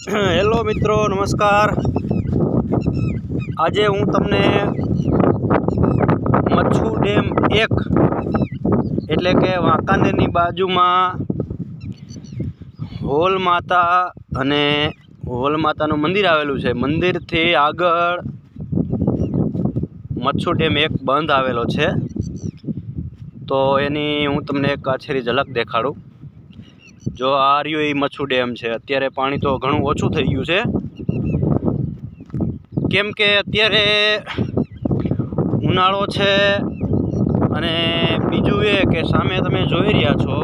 Hello મિત્રો, નમસ્કાર. આજે હું તમને મચ્છુ ડેમ એક, એટલે કે વાંકાનેરની બાજુમાં હોલ માતા અને હોલ માતાનું મંદિર આવેલું છે. મંદિરથી આગળ મચ્છુ ડેમ એક બંધ આવેલો છે. તો એની હું તમને એક આછેરી ઝલક દેખાડું. જો આ રહ્યો એ મચ્છુ ડેમ છે. અત્યારે પાણી તો ઘણું ઓછું થઈ ગયું છે. કેમ કે અત્યારે ઉનાળો છે અને બીજું એ કે સામે તમે જોઈ રહ્યા છો,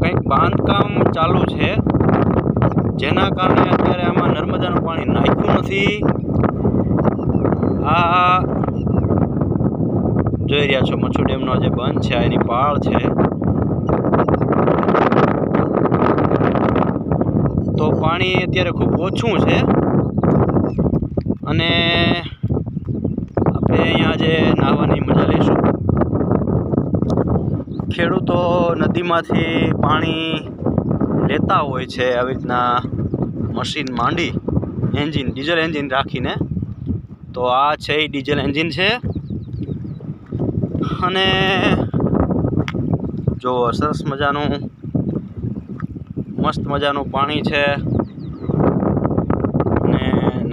કંઈક બાંધકામ ચાલુ છે. જેના કારણે અત્યારે આમાં નર્મદાનું પાણી નાખ્યું નથી. આ જોઈ રહ્યા છો મચ્છુ ડેમનો જે બંધ છે એની પાળ છે તો પાણી અત્યારે ખૂબ ઓછું છે. અને આપણે અહીંયા આજે નાહવાની મજા લઈશું. ખેડૂતો નદીમાંથી પાણી લેતા હોય છે આવી રીતના મશીન માંડી, એન્જિન, ડીઝલ એન્જિન રાખીને. તો આ છે એ ડીઝલ એન્જિન છે. અને જો સરસ મજાનું, મસ્ત મજાનું પાણી છે.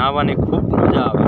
નાહવાની ખૂબ મજા આવે.